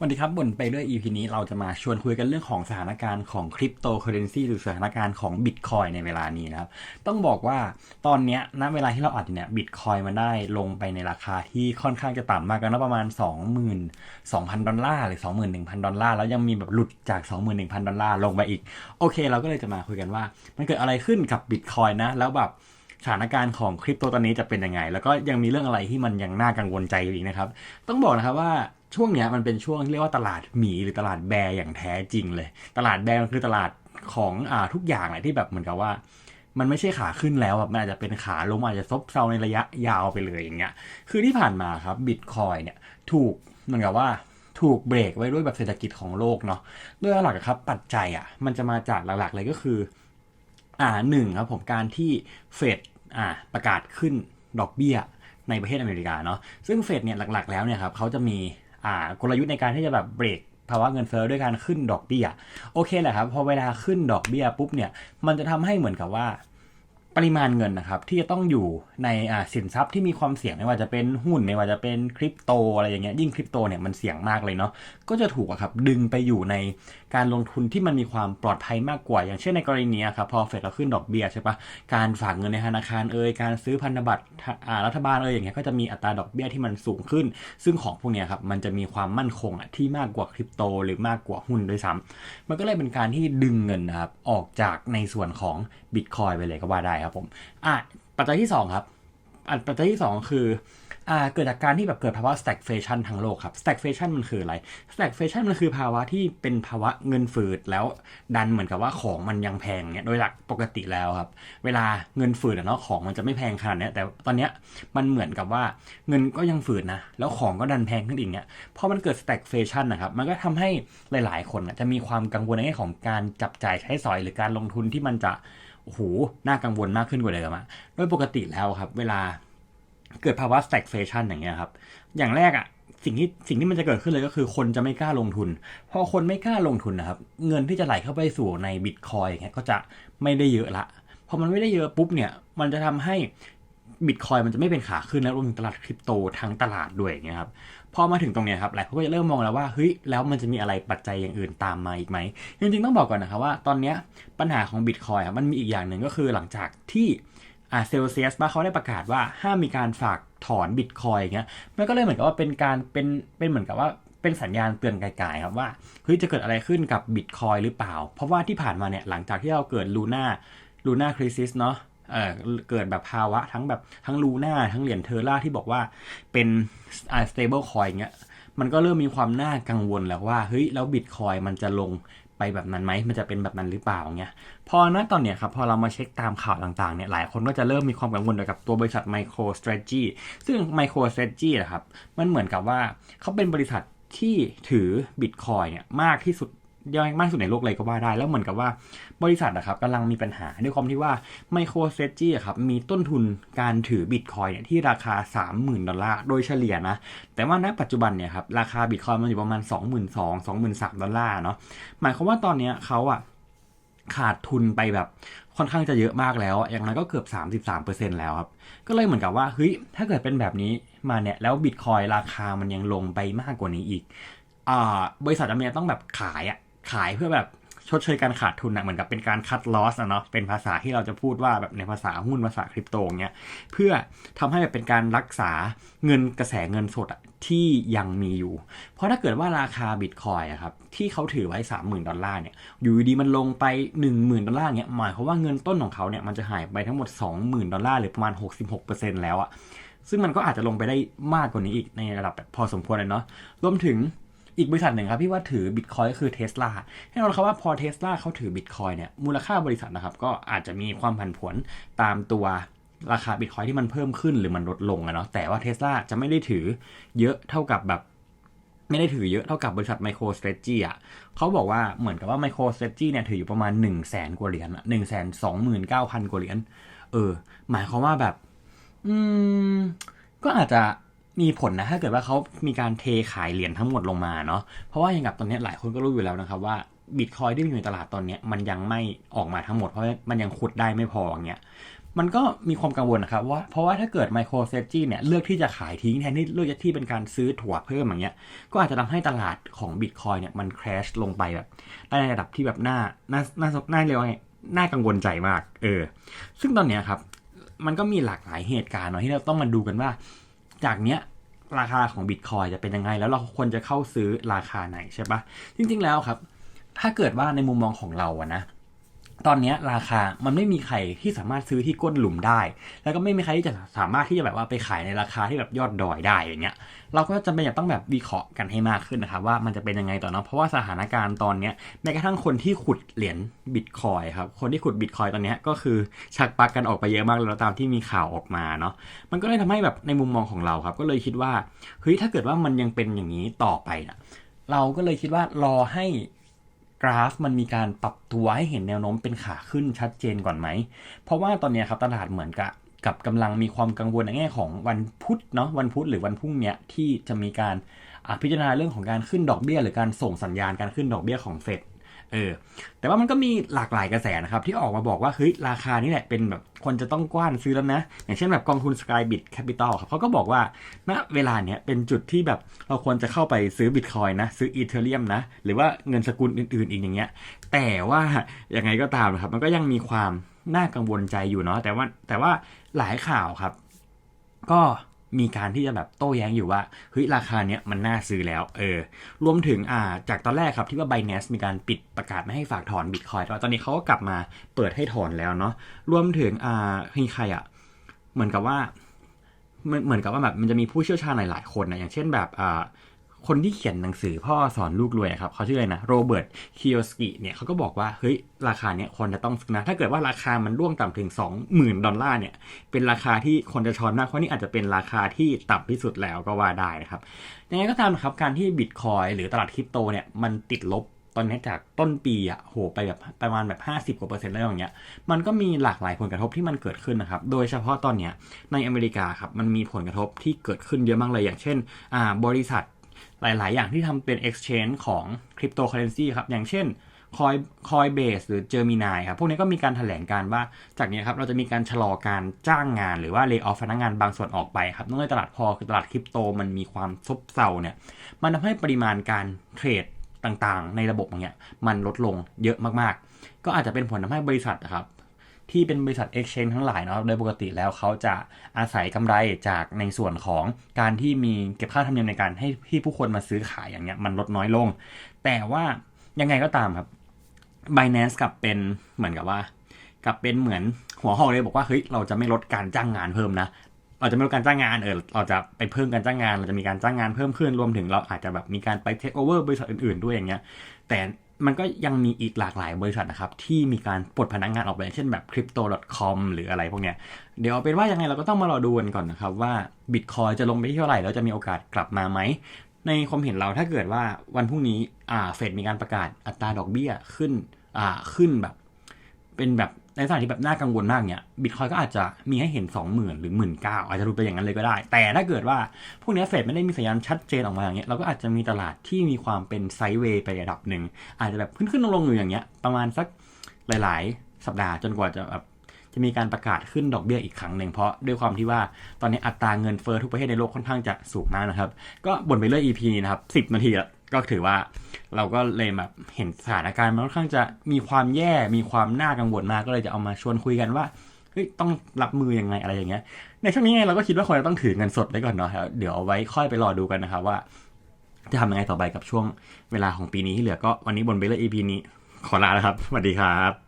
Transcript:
วันนี้ครับบนไปด้วย EP นี้เราจะมาชวนคุยกันเรื่องของสถานการณ์ของคริปโตเคอเรนซีหรือสถานการณ์ของบิตคอยในเวลานี้นะครับ ต้องบอกว่าตอนนี้ณเวลาที่เราอัดเนี่ยบิตคอยมันได้ลงไปในราคาที่ค่อนข้างจะต่ำมากกันนะประมาณ 22,000 ดอลลาร์หรือ 21,000 ดอลลาร์แล้วยังมีแบบหลุดจาก 21,000 ดอลลาร์ลงไปอีก โอเค เราก็เลยจะมาคุยกันว่า มันเกิดอะไรขึ้นกับบิตคอยนะแล้วแบบสถานการณ์ของคริปโตตอนนี้จะเป็นยังไง แล้วก็ยังมีเรื่องอะไรที่มันยังน่ากังวลใจอยู่อีกนะครับ ต้องบอกนะครับว่า ช่วงเนี้ยมันเป็นช่วงที่เรียกว่าตลาดหมีหรือตลาดแบร์อย่างแท้จริงเลย ตลาดแบร์มันคือตลาดของอ่าทุกอย่างแหละที่แบบเหมือนกับว่า มันไม่ใช่ขาขึ้นแล้วอะมันอาจจะเป็นขาลงอาจจะซบเซาในระยะยาวไปเลยอย่างเงี้ย คือที่ผ่านมาครับบิตคอยเนี่ยถูกเหมือนกับว่าถูกเบรกไว้ด้วยแบบเศรษฐกิจของโลกเนาะด้วยหลักครับปัจจัยอะมันจะมาจากหลักๆเลยก็คืออ่าหนึ่งครับผมการที่เฟดอ่าประกาศขึ้นดอกเบี้ยในประเทศอเมริกาเนาะซึ่งเฟดเนี่ยหลักๆแล้วเนี่ยครับเขาจะมี กลยุทธ์ในการที่จะแบบเบรกภาวะเงินเฟ้อด้วยการขึ้นดอกเบี้ย โอเคแหละครับ พอเวลาขึ้นดอกเบี้ยปุ๊บเนี่ย มันจะทำให้เหมือนกับว่า ปริมาณเงินนะครับ ที่จะต้องอยู่ในสินทรัพย์ที่มีความเสี่ยงไม่ว่าจะเป็นหุ้นไม่ว่าจะเป็นคริปโตอะไรอย่างเงี้ยยิ่งคริปโตเนี่ยมันเสี่ยงมากเลยเนาะก็จะถูกอะครับดึงไปอยู่ในการลงทุนที่มันมีความปลอดภัยมากกว่า อย่างเช่นในกรณีนี้ครับพอเฟดเราขึ้นดอกเบี้ยใช่ปะการฝากเงินในธนาคารเอ่ยการซื้อพันธบัตรรัฐบาลเอ่ยอย่างเงี้ยก็จะมีอัตราดอกเบี้ยที่มันสูงขึ้น ซึ่งของพวกเนี้ยครับมันจะมีความมั่นคงอะที่มากกว่าคริปโต หรือมากกว่าหุ้นด้วยซ้ำมันก็เลยเป็นการที่ดึงเงินนะครับออกจากในส่วนของบิตคอยไปเลยก็ว่าได้ครับผมอะปัจจัยที่สองครับอันปัจจัยที่สองคืออ่าเกิดจากการที่แบบเกิดภาวะ stagflation ทั้งโลกครับ stagflation มันคืออะไร stagflation มันคือภาวะที่เป็นภาวะเงินฝืดแล้วดันเหมือนกับว่าของมันยังแพงเนี่ยโดยหลักปกติแล้วครับ เวลาเงินฝืดเนาะของมันจะไม่แพงขนาดนี้แต่ตอนเนี้ยมันเหมือนกับว่าเงินก็ยังฝืดนะ แล้วของก็ดันแพงขึ้นอีกเนี่ยพอมันเกิด stagflation นะครับมันก็ทำให้หลาย ๆ คนจะมีความกังวลในแง่ของการจับจ่ายใช้สอยหรือการลงทุนที่มันจะ โอ้โหน่ากังวลมากขึ้นกว่าเดิมอะโดยปกติแล้วครับ เวลาเกิดภาวะ stagflation อย่างเงี้ยครับ อย่างแรกอะสิ่งที่สิ่งที่มันจะเกิดขึ้นเลยก็คือคนจะไม่กล้าลงทุน พอคนไม่กล้าลงทุนนะครับ เงินที่จะไหลเข้าไปสู่ในบิตคอยอย่างเงี้ยก็จะไม่ได้เยอะละ พอมันไม่ได้เยอะปุ๊บเนี่ย มันจะทำให้บิตคอยมันจะไม่เป็นขาขึ้นแล้วรวมถึงตลาดคริปโตทั้งตลาดด้วยอย่างเงี้ยครับ พอมาถึงตรงเนี้ยครับหลายคนก็จะเริ่มมองแล้วว่าเฮ้ยแล้วมันจะมีอะไรปัจจัยอย่างอื่นตามมาอีกไหมจริงๆต้องบอกก่อนนะครับว่าตอนเนี้ยปัญหาของบิตคอยมันมีอีกอย่างหนึ่งก็คือหลังจากที่อาเซลเซียสบ้าเขาได้ประกาศว่าห้ามมีการฝากถอนบิตคอยอย่างเงี้ยมันก็เลยเหมือนกับว่าเป็นการเป็นเป็นเหมือนกับว่าเป็นสัญญาณเตือนไกลๆครับว่าเฮ้ยจะเกิดอะไรขึ้นกับบิตคอยหรือเปล่า เพราะว่าที่ผ่านมาเนี่ยหลังจากที่เราเกิดลูน่าลูน่าคริสิสเนาะ เเกิดแบบภาวะทั้งแบบทั้งลูน่าทั้งเหรียญเทอร่าที่บอกว่าเป็นอ่าสเตเบิลคอยเงี้ยมันก็เริ่มมีความน่ากังวลแล้วว่าเฮ้ยแล้วบิตคอยมันจะลงไปแบบนั้นไหมมันจะเป็นแบบนั้นหรือเปล่าเงี้ยพอณตอนเนี้ยครับพอเรามาเช็คตามข่าวต่างๆเนี่ยหลายคนก็จะเริ่มมีความกังวลเกี่ยวกับตัวบริษัท MicroStrategy ซึ่ง MicroStrategy นะครับมันเหมือนกับว่าเขาเป็นบริษัทที่ถือ Bitcoin เนี่ยมากที่สุด ยังมากสุดในโลกเลยก็ว่าได้ แล้วเหมือนกับว่าบริษัทนะครับกำลังมีปัญหาด้วยความที่ว่า MicroStrategy อะครับมีต้นทุนการถือ Bitcoin เนี่ยที่ราคา 30,000 ดอลลาร์โดยเฉลี่ยนะ แต่ว่าณปัจจุบันเนี่ยครับราคา Bitcoin มันอยู่ประมาณ 22,000 23,000 ดอลลาร์เนาะหมายความว่าตอนเนี้ยเขาอะขาดทุนไปแบบค่อนข้างจะเยอะมากแล้ว อย่างนั้นก็เกือบ 33%แล้วครับ ก็เลยเหมือนกับว่า เฮ้ย ถ้าเกิดเป็นแบบนี้มาเนี่ย แล้วบิตคอยราคามันยังลงไปมากกว่านี้อีก อ่า บริษัทอเมริกาต้องแบบขายอะ ขายเพื่อแบบชดเชยการขาดทุนอะเหมือนกับเป็นการคัดลอสอะเนาะเป็นภาษาที่เราจะพูดว่าแบบในภาษาหุ้นภาษาคริปโตเงี้ยเพื่อทำให้แบบเป็นการรักษาเงินกระแสเงินสดอะที่ยังมีอยู่ เพราะถ้าเกิดว่าราคาบิตคอยอะครับที่เขาถือไว้ 30,000 ดอลลาร์เนี่ยอยู่ดีมันลงไป 10,000 ดอลลาร์เนี่ยหมายความว่าเงินต้นของเขาเนี่ยมันจะหายไปทั้งหมด 20,000 ดอลลาร์หรือประมาณ 66%แล้วอะซึ่งมันก็อาจจะลงไปได้มากกว่านี้อีกในระดับแบบพอสมควรเลยเนาะรวมถึง อีกบริษัทหนึ่งครับที่ว่าถือบิตคอยก็คือเทสลาให้เราครับว่าพอเทสลาเขาถือบิตคอยเนี่ยมูลค่าบริษัทนะครับก็อาจจะมีความผันผวนตามตัวราคาบิตคอยที่มันเพิ่มขึ้นหรือมันลดลงอะเนาะแต่ว่าเทสลาจะไม่ได้ถือเยอะเท่ากับแบบไม่ได้ถือเยอะเท่ากับบริษัท MicroStrategy อะเขาบอกว่าเหมือนกับว่า MicroStrategy เนี่ยถืออยู่ประมาณ 1 0 0 0 0แสนกว่าเหรียญหนึ่งแสนสองหมื่นเก้าพันกว่าเหรียญเออ หมายความว่าแบบ อืม ก็อาจจะ มีผลนะถ้าเกิดว่าเขามีการเทขายเหรียญทั้งหมดลงมาเนาะเพราะว่าอย่างกับตอนนี้หลายคนก็รู้อยู่แล้วนะครับว่าบิตคอยที่มีอยู่ในตลาดตอนนี้มันยังไม่ออกมาทั้งหมดเพราะมันยังขุดได้ไม่พออย่างเงี้ยมันก็มีความกังวลนะครับว่าเพราะว่าถ้าเกิด MicroStrategy เนี่ยเลือกที่จะขายทิ้งแทนที่เลือกที่เป็นการซื้อถั่วเพิ่มอย่างเงี้ยก็อาจจะทำให้ตลาดของ Bitcoin เนี่ยมัน crash ลงไปแบบในระดับที่แบบน่าน่าน่าน่าเรียกว่าไงน่ากังวลใจมากเออซึ่งตอนเนี้ยครับมันก็มีหลากหลายเหตุการณ์เนาะที่เราต้องมาดูกันว่า จากเนี้ยราคาของบิตคอยจะเป็นยังไง แล้วเราควรจะเข้าซื้อราคาไหนใช่ปะจริง ๆ แล้วครับ ถ้าเกิดว่าในมุมมองของเราอะนะ ตอนนี้ราคามันไม่มีใครที่สามารถซื้อที่ก้นหลุมได้ แล้วก็ไม่มีใครที่จะสามารถที่จะแบบว่าไปขายในราคาที่แบบยอดดอยได้อย่างเงี้ย เราก็จำเป็นจะต้องแบบวิเคราะห์กันให้มากขึ้นนะครับว่ามันจะเป็นยังไงต่อเนาะเพราะว่าสถานการณ์ตอนนี้แม้กระทั่งคนที่ขุดเหรียญบิตคอยครับคนที่ขุดบิตคอยตอนนี้ก็คือชักปักกันออกไปเยอะมากแล้วตามที่มีข่าวออกมาเนาะมันก็เลยทำให้แบบในมุมมองของเราครับ ก็เลยคิดว่าเฮ้ยถ้าเกิดว่ามันยังเป็นอย่างนี้ต่อไปนะเราก็เลยคิดว่ารอให้ กราฟมันมีการปรับตัวให้เห็นแนวโน้มเป็นขาขึ้นชัดเจนก่อนไหม เพราะว่าตอนนี้ครับตลาดเหมือนกับกับกำลังมีความกังวลในแง่ของวันพุธเนาะวันพุธหรือวันพรุ่งเนี้ยที่จะมีการพิจารณาเรื่องของการขึ้นดอกเบี้ย หรือการส่งสัญญาณการขึ้นดอกเบี้ยของเฟด เออ แต่ว่ามันก็มีหลากหลายกระแสนะครับ ที่ออกมาบอกว่าเฮ้ยราคานี้แหละเป็นแบบคนจะต้องกว้านซื้อแล้วนะ อย่างเช่นแบบกองทุน Skybit Capital ครับเขาก็บอกว่าณเวลาเนี้ยเป็นจุดที่แบบเราควรจะเข้าไปซื้อบิตคอยนะ ซื้ออีเทเรียมนะ หรือว่าเงินสกุลอื่นๆอีกอย่างเงี้ย แต่ว่ายังไงก็ตามนะครับ มันก็ยังมีความน่ากังวลใจอยู่เนาะแต่ว่าแต่ว่าหลายข่าวครับ ก็ มีการที่จะแบบโต้แย้งอยู่ว่าเฮ้ยราคาเนี้ยมันน่าซื้อแล้วเออรวมถึงอ่าจากตอนแรกครับที่ว่า Binance มีการปิดประกาศไม่ให้ฝากถอนบิตคอยต่อนนี้เขาก็กลับมาเปิดให้ถอนแล้วเนาะรวมถึงอ่ามีใครอะเหมือนกับว่ามือนเหมือนกับว่าแบบมันจะมีผู้เชี่ยวชาญหลายๆคนนะอย่างเช่นแบบอ่า คนที่เขียนหนังสือพ่อสอนลูกรวยครับเขาชื่ออะไรนะโรเบิร์ตคิโอสกิเนี่ยเขาก็บอกว่าเฮ้ยราคาเนี้ยคนจะต้องซื้อนะถ้าเกิดว่าราคามันร่วงต่ำถึง 20,000 ดอลลาร์เนี่ยเป็นราคาที่คนจะช้อนมากเพราะนี่อาจจะเป็นราคาที่ต่ำที่สุดแล้วก็ว่าได้นะครับยังไงก็ตามครับการที่บิตคอยหรือตลาดคริปโตเนี่ยมันติดลบตอนนี้จากต้นปีอะโหไปแบบประมาณแบบ 50กว่าเปอร์เซ็นต์แล้วอย่างเงี้ยมันก็มีหลากหลายผลกระทบที่มันเกิดขึ้นนะครับ โดยเฉพาะตอนเนี้ยในอเมริกาครับมันมีผลกระทบที่เกิดขึ้นเยอะมากเลยอย่างเช่นอ่าบริษัท หลาย ๆ อย่างที่ทำเป็น exchange ของคริปโตเคอเรนซีครับ อย่างเช่นคอยคอยเบสหรือเจอมีนายครับ พวกนี้ก็มีการถแถลงการว่าจากนี้ครับเราจะมีการชะลอการจ้างงาน หรือว่าเลิกออฟพนักงานบางส่วนออกไปครับเนื่องจากตลาดพอคือตลาดคริปโตมันมีความซบเซาเนี่ยมันทำให้ปริมาณการเทรดต่างๆ ในระบบอย่างเงี้ยมันลดลงเยอะมากๆ ก็อาจจะเป็นผลทำให้บริษัทนะครับ ที่เป็นบริษัท Exchange ทั้งหลายเนาะโดยปกติแล้วเขาจะอาศัยกำไรจากในส่วนของการที่มีเก็บค่าธรรมเนียมในการให้ที่ผู้คนมาซื้อขายอย่างเงี้ยมันลดน้อยลง แต่ว่ายังไงก็ตามครับ Binance กับเป็นเหมือนกับว่า กับเป็นเหมือนหัวหอกเลยบอกว่าเฮ้ยเราจะไม่ลดการจ้างงานเพิ่มนะเราจะไม่ลดการจ้างงานเออเราจะไปเพิ่มการจ้างงาน เราจะมีการจ้างงานเพิ่มขึ้นรวมถึงเราอาจจะแบบมีการไปเทคโอเวอร์บริษัทอื่นๆด้วยอย่างเงี้ยแต่ มันก็ยังมีอีกหลากหลายบริษัทนะครับ ที่มีการปลดพนักงานออกไปเช่นแบบ crypto.com หรืออะไรพวกเนี้ยเดี๋ยวเอาเป็นว่ายังไงเราก็ต้องมารอดูกันก่อนนะครับ ว่า Bitcoin จะลงไปที่เท่าไหร่ แล้วจะมีโอกาสกลับมาไหม ในความเห็นเราถ้าเกิดว่าวันพรุ่งนี้อ่าเฟดมีการประกาศอัตราดอกเบี้ยขึ้นอ่าขึ้นแบบ เป็นแบบ ในสถานที่แบบน่ากังวลมากเนี่ยบิตคอยก็อาจจะมีให้เห็น 20,000 หรือ 19,000อาจจะดูไปอย่างนั้นเลยก็ได้ แต่ถ้าเกิดว่า พวกนี้เฟดไม่ได้มีสัญญาณชัดเจนออกมาอย่างเงี้ยเราก็อาจจะมีตลาดที่มีความเป็นไซด์เวย์ไประดับหนึ่ง อาจจะแบบขึ้นขึ้นลงลงอยู่อย่างเงี้ยประมาณสักหลาย ๆ สัปดาห์จนกว่าจะแบบจะมีการประกาศขึ้นดอกเบี้ยอีกครั้งหนึ่งเพราะด้วยความที่ว่าตอนนี้อัตราเงินเฟ้อทุกประเทศในโลกค่อนข้างจะสูงมากนะครับ ก็บ่นไปเรื่อย EP นี้นะครับ10 นาทีแล้ว ก็ถือว่าเราก็เลยแบบเห็นสถานการณ์มันค่อนข้างจะมีความแย่มีความน่ากังวลมากก็เลยจะเอามาชวนคุยกันว่าเฮ้ยต้องรับมือยังไงอะไรอย่างเงี้ย ในช่วงนี้ไงเราก็คิดว่าควรจะต้องถือเงินสดไว้ก่อนเนาะเดี๋ยวเอาไว้ค่อยไปรอดูกันนะครับว่า จะทำยังไงต่อไปกับช่วงเวลาของปีนี้ที่เหลือก็วันนี้บนเบลเลอร์ EP นี้ขอลาแล้วครับสวัสดีครับ